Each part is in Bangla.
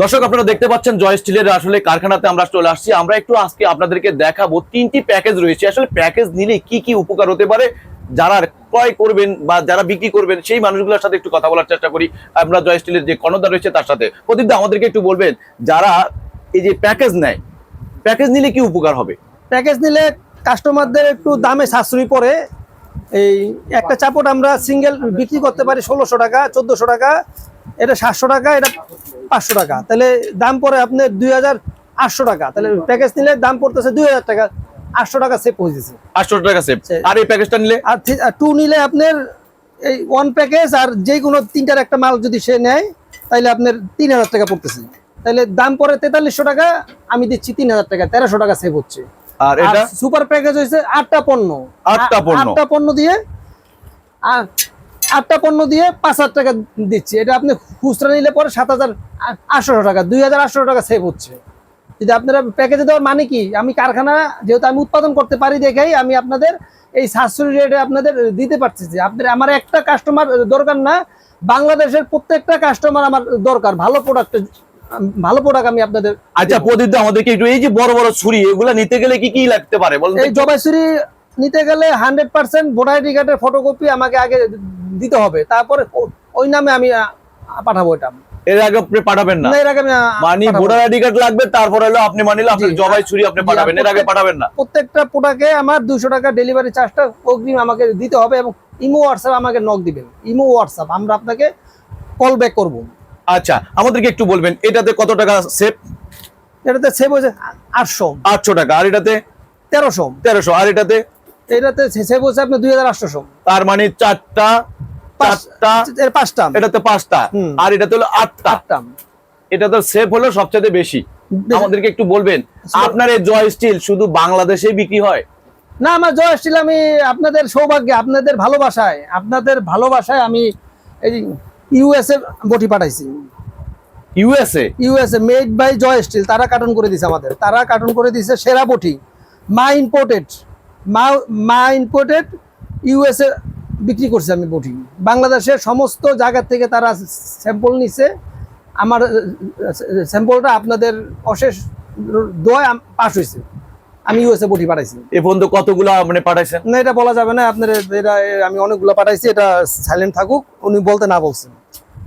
দর্শক, আপনারা দেখতে পাচ্ছেন জয় স্টিলের আসলে কারখানাতে আমরা চলে আসছি। আমরা একটু আজকে আপনাদেরকে দেখাবো তিনটি প্যাকেজ রয়েছে। আসলে প্যাকেজ নিলে কি কি উপকার হতে পারে, যারা ক্রয় করবেন বা যারা বিক্রি করবেন, সেই মানুষগুলোর সাথে একটু কথা বলার চেষ্টা করি। আমরা জয় স্টিলের যে কর্ণধার রয়েছে তার সাথে। প্রদীপ আমাদেরকে একটু বলবেন, যারা এই যে প্যাকেজ নেয়, প্যাকেজ নিলে কি উপকার হবে? প্যাকেজ নিলে কাস্টমারদের একটু দামে সাশ্রয়ী পড়ে। এই একটা চাপট আমরা সিঙ্গেল বিক্রি করতে পারি ষোলোশো টাকা, চোদ্দোশো টাকা। এটা সাতশো টাকা এটা পাঁচশো টাকা। তাহলে দাম পরে আপনার দুই হাজার আটশো টাকা। তাহলে প্যাকেজ নিলে দাম পড়তেছে দুই হাজার টাকা আটশো টাকা সেভ হয়ে যাচ্ছে আটশো টাকা সেভ আর এই প্যাকেজটা নিলে? আর টু নিলে আপনার এই ওয়ান প্যাকেজ আর যে কোনো তিনটার একটা মাল যদি সে নেয় তাহলে আপনার তিন হাজার টাকা পড়তেছে। তাহলে দাম পরে তেতাল্লিশশো টাকা আমি দিচ্ছি তিন হাজার টাকা তেরোশো টাকা সেভ হচ্ছে। আর এটা? সুপার প্যাকেজ হয়েছে আটটা পণ্য। আটটা পণ্য। আটটা পণ্য দিয়ে আ- আটটা পণ্য দিয়ে পাঁচ হাজার টাকা দিচ্ছি। এটা আপনি খুচরা নিলে পরে সাত হাজার আটশো টাকা দুই হাজার আটশো টাকা সেভ হচ্ছে। যদি আপনারা প্যাকেজে দেওয়ার মানে কি? আমি কারখানা যেহেতু আমি উৎপাদন করতে পারি দেখেই আমি আপনাদের এই সাশ্রয়ী রেটে আপনাদের দিতে পারছি যে আপনার আমার একটা কাস্টমার দরকার না বাংলাদেশের প্রত্যেকটা কাস্টমার আমার দরকার। ভালো প্রোডাক্ট ভালো প্রোডাক্ট আমি আপনাদের আচ্ছা প্রদীপ আমাদেরকে একটু এই যে বড় বড় ছুরি এগুলা নিতে গেলে কি কি লাগতে পারে বলুন এই জবাই জবাইছুরি নিতে গেলে হান্ড্রেড পার্সেন্ট ভোটার আইডি কার্ডের ফটোকপি আমাকে আগে দিতে হবে। তারপরে ওই নামে আমি পাঠাবো এটা। এর আগে আপনি পাঠাবেন না। এর আগে মানে ভোটার আইডি কার্ড লাগবে তারপর হলো আপনি মানিলে আপনি জবাই ছুরি আপনি পাঠাবেন। এর আগে পাঠাবেন না। প্রত্যেকটা প্রোডাক্টে আমার দুশো টাকা ডেলিভারি চার্জটা অগ্রিম আমাকে দিতে হবে এবং ইমো হোয়াটসঅ্যাপ আমাকে নক দিবেন। ইমো হোয়াটসঅ্যাপ আমরা আপনাকে কল ব্যাক করব। আচ্ছা আমাদেরকে একটু বলবেন এটাতে কত টাকা সেভ এটাতে সেভ হয়েছে আটশো। আটশো টাকা আর এটাতে? তেরোশো। তেরোশো আর এটাতে? এটাতে সেভ হয়েছে আপনার দুই হাজার আটশোশো তার মানে চারটা এর পাঁচটা। এটাতে পাঁচটা। আর এটাতে হলো আটটা। আটটা। এটা তো হলো সবচেয়ে বেশি। আমাদেরকে একটু বলবেন আপনার এই জয় স্টিল শুধু বাংলাদেশে বিক্রি হয়? না আমার জয় স্টিল আমি আপনাদের সৌভাগ্যে আপনাদের ভালোবাসায় আপনাদের ভালোবাসায় আমি এই ইউএসএ বটি পাঠাইছি। USA USA made by Joy steel তারা কার্টন করে দিছে আমাদের। তারা কার্টন করে দিছে সেরা বটি মা ইম্পোর্টেড মা মা ইম্পোর্টেড ইউএসএ বিক্রি করছে আমি বটি বাংলাদেশের সমস্ত জায়গা থেকে তারা স্যাম্পল নিছে। আমার স্যাম্পলটা আপনাদের অশেষ দোয় পাস হয়েছে আমি ইউএসএ বটি পাঠাইছি। এ পর্যন্ত কতগুলা মানে পাঠাইছেন? না এটা বলা যাবে না। আপনার এটা আমি অনেকগুলো পাঠাইছি। এটা সাইলেন্ট থাকুক উনি বলতে না বলছেন।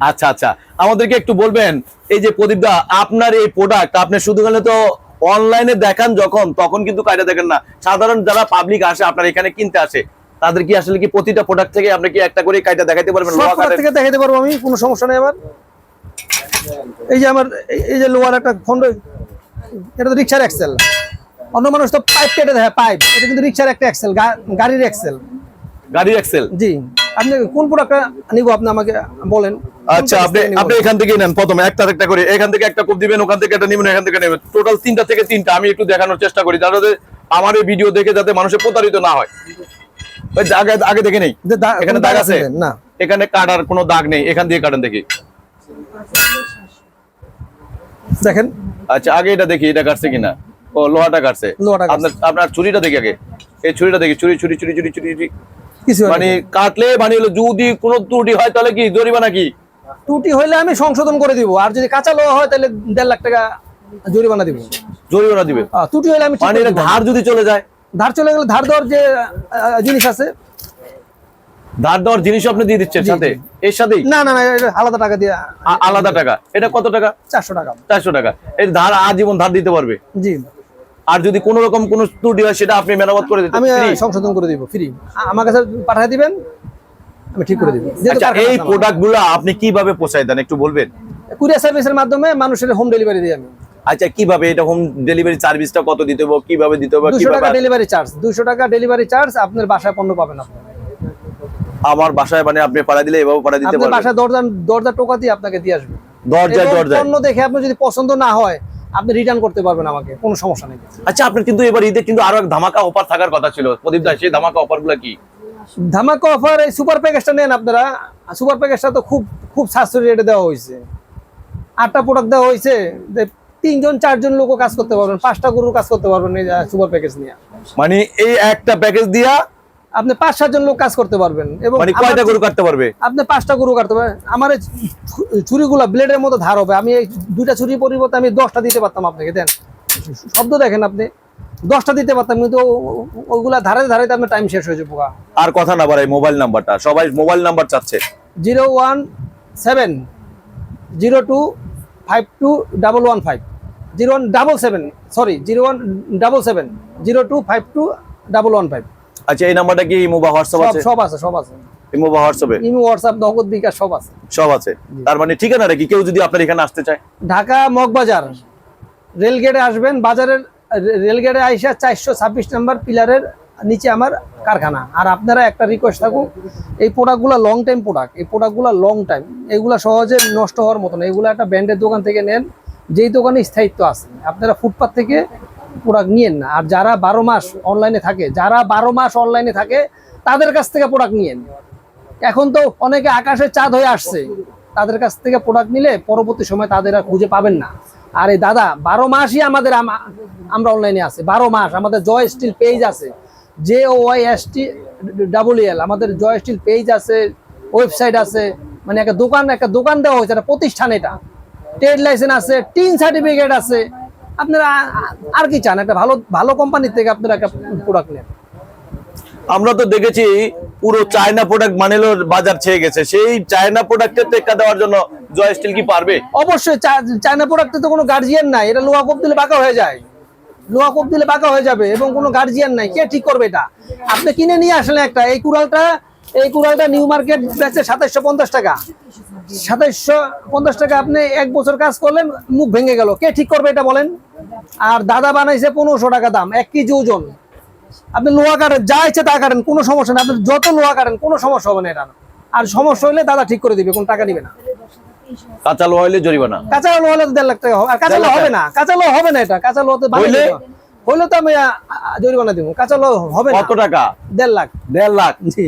আচ্ছা আচ্ছা। আমাদেরকে একটু বলবেন এই যে প্রদীপ দা আপনার এই প্রোডাক্ট আপনি শুধু গেলে তো অনলাইনে দেখান যখন তখন কিন্তু কায়দা দেখেন না। সাধারণ যারা পাবলিক আসে আপনার এখানে কিনতে আসে তাদের কি আসলে কি প্রতিটা প্রোডাক্ট থেকে আপনি কি একটা করে কায়দা দেখাতে পারবেন? থেকে দেখাতে পারব আমি কোনো সমস্যা নেই আবার এই যে আমার এই- যে লোহার একটা খন্ড এটা তো রিক্সার এক্সেল অন্য মানুষ তো পাইপ কেটে দেয় পাইপ এটা কিন্তু রিক্সার একটা এক্সেল গাড়ির এক্সেল গাড়ির এক্সেল জি। আপনি কোন প্রোডাক্টটা নিব আপনি আমাকে বলেন। আচ্ছা আপনি আপনি এখান থেকেই নেন প্রথমে একটা একটা করে। এখান থেকে একটা কোপ দিবেন ওখান থেকে একটা নেবেন এখান থেকে নেবেন। টোটাল তিনটা থেকে তিনটা আমি একটু দেখানোর চেষ্টা করি যাতে আমার এই ভিডিও দেখে যাতে মানুষের প্রতারিত না হয়। আগে আগে দেখে নেই? এখানে দাগ আছে? না। এখানে কাটার কোনো দাগ নেই এখান দিয়ে কাটেন দেখি। দেখেন। আচ্ছা আগে এটা দেখি এটা কাটছে কিনা? ও লোহাটা কাটছে। আপনার আপনার ছুরিটা দেখি আগে। এই ছুরিটা দেখি ছুরি ছুরি ছুরি ছুরি ছুরি মানে কাটলে মানে হলো যদি কোনো ত্রুটি হয় তাহলে কি জরিমানা কি? ত্রুটি হইলে আমি সংশোধন করে দিব। আর যদি কাঁচা লোহা হয় তাহলে দেড় লাখ টাকা জরিমানা দিব। জরিমানা দিবে আহ, ত্রুটি হইলে আমি মানে। ধার যদি চলে যায়? ধার চলে গেলে ধার দেওয়ার যে জিনিস আছে। ধার দেওয়ার জিনিস আপনি দিয়ে দিচ্ছেন সাথে? এর সাথেই? না না না আলাদা টাকা দিয়ে আলাদা টাকা। এটা কত টাকা? চারশো টাকা। চারশো টাকা। এই ধার আজীবন ধার দিতে পারবে? জি। আর যদি কোনো রকম কোনো ত্রুটি হয় সেটা আপনি মেরামত করে দিতে আমি সংশোধন করে দিব ফ্রি আমার কাছে পাঠিয়ে দিবেন। আমি ঠিক করে দিব। আচ্ছা এই প্রোডাক্টগুলো আপনি কীভাবে দেন একটু বলবেন? কুরিয়ার সার্ভিসের মাধ্যমে মানুষের হোম ডেলিভারি দিই আমি। আচ্ছা কীভাবে এটা হোম ডেলিভারি সার্ভিসটা কত দিতে হবে কীভাবে দিতে হবে দুশো কীভাবে টাকা ডেলিভারি চার্জ দুশো টাকা ডেলিভারি চার্জ আপনার বাসায় পণ্য পাবেন আপনি। আমার বাসায় মানে আপনি পাড়া দিলে এভাবে পাড়া দিতে আপনার পারবেন? বাসায় দরজা দরজা টোকা দিয়ে আপনাকে দিয়ে আসবে। দরজায় এবং দরজায়? পণ্য দেখে আপনি যদি পছন্দ না হয় আপনি রিটার্ন করতে পারবেন আমাকে কোনো সমস্যা নেই। আচ্ছা আপনার কিন্তু এবার ঈদে কিন্তু আরও এক ধামাকা অফার থাকার কথা ছিল। প্রদীপ দাস সেই ধামাকা অফারগুলো কি? ধামাকা অফার এই সুপার প্যাকেজটা নেন আপনারা। সুপার প্যাকেজটা তো খুব খুব সাশ্রয়ী রেটে দেওয়া হয়েছে। আটটা প্রোডাক্ট দেওয়া হয়েছে যে তিনজন চারজন লোকও কাজ করতে পারবেন পাঁচটা গরুর কাজ করতে পারবেন এই সুপার প্যাকেজ নিয়ে। মানে এই একটা প্যাকেজ দিয়া আপনি পাঁচ সাতজন লোক কাজ করতে পারবেন এবং মানে কয়টা গরু কাটতে পারবে? আপনি পাঁচটা গরু কাটতে পারবেন। আমার ছুরিগুলা ব্লেডের মতো ধার হবে। আমি এই দুইটা ছুরি পরিবর্তে আমি দশটা দিতে পারতাম আপনাকে দেন। শব্দ দেখেন আপনি। দশটা দিতে পারতাম কিন্তু ওগুলা ধারে ধারে আপনার টাইম শেষ হয়ে যাব আর কথা না বাড়াই মোবাইল নাম্বারটা সবাই মোবাইল নাম্বার চাচ্ছে। Zero one seven zero two five two double one five. Zero one double seven sorry zero one double seven zero two five two double one five. আচ্ছা এই নাম্বারটা কি ইমো বা হোয়াটসঅ্যাপ আছে? সব আছে সব আছে। ইমো বা হোয়াটসঅ্যাপে ইমো হোয়াটসঅ্যাপ নগদ বিকাশ সব আছে। সব আছে। তার মানে ঠিকানাটা কি? কেউ যদি আপনার এখানে আসতে চায়। ঢাকা মগবাজার। রেলগেটে আসবেন বাজারের রেলগেটে আইসা চারশো ছাব্বিশ নম্বর পিলারের নিচে আমার কারখানা। আর আপনারা একটা রিকোয়েস্ট থাকুক, এই প্রোডাক্টগুলো লং টাইম প্রোডাক্ট এই প্রোডাক্টগুলো লং টাইম এগুলো সহজে নষ্ট হওয়ার মতো না। এগুলো একটা ব্র্যান্ডের দোকান থেকে নেন, যেই দোকানে স্থায়িত্ব আছে। আপনারা ফুটপাথ থেকে প্রোডাক্ট নিয়েন না। আর যারা বারো মাস অনলাইনে থাকে, যারা বারো মাস অনলাইনে থাকে, তাদের কাছ থেকে প্রোডাক্ট নিয়েন। এখন তো অনেকে আকাশে চাঁদ হয়ে আসছে। তাদের কাছ থেকে প্রোডাক্ট নিলে পরবর্তী সময় তাদের আর খুঁজে পাবেন না। আর দাদা, বারো মাসই আমাদের আমরা অনলাইনে আছে, বারো মাস। আমাদের জয় স্টিল পেজ আছে J Y S T double L আমাদের জয় স্টিল পেজ আছে ওয়েবসাইট আছে মানে একটা দোকান একটা দোকান দেওয়া হয়েছে, একটা প্রতিষ্ঠান এটা। ট্রেড লাইসেন্স আছে টিন সার্টিফিকেট আছে। আপনারা আর কি চান? একটা ভালো ভালো কোম্পানির থেকে আপনারা একটা প্রোডাক্ট নেন। আমরা তো দেখেছি পুরো চায়না প্রোডাক্ট মানেলো বাজার ছেয়ে গেছে। সেই চায়না প্রোডাক্টের টেক্কা দেওয়ার জন্য জয় স্টিল কি পারবে? অবশ্যই চায়না প্রোডাক্টে তো কোনো গার্জিয়ান নাই, এটা লোহা কোপ দিলে বাঁকা হয়ে যায়। লোহা কোপ দিলে বাঁকা হয়ে যাবে এবং কোনো গার্জিয়ান নাই, কে ঠিক করবে এটা? আপনি কিনে নিয়ে আসলে একটা, এই কুড়ালটা এই কুড়ালটা নিউ মার্কেট বেচে সাতাইশশো পঞ্চাশ টাকা। সাতাইশশো পঞ্চাশ টাকা আপনি এক বছর কাজ করলেন, মুখ ভেঙে গেল। কে ঠিক করবে এটা বলেন? আর দাদা বানাইছে পনেরোশো টাকা দাম, এক কেজি ওজন। আপনি লোহা কাটেন যা ইচ্ছে তা কাটেন কোনো সমস্যা নেই। আপনি যত লোহা কাটেন কোনো সমস্যা হবে না এটা। আর সমস্যা হলে দাদা ঠিক করে দিবে কোনো টাকা নিবে না। কাঁচা লোহা হলে জরিমানা। কাঁচা লোহা হলে দেড় লাখ টাকা হবে। আর কাঁচা লোহা হবে না কাঁচা লোহা হবে না এটা। কাঁচা লোহাতে হতে হইলে? হলে তো আমি জরিমানা দিব। কাঁচা লোহা হবে না। কত টাকা? দেড় লাখ। দেড় লাখ। জি।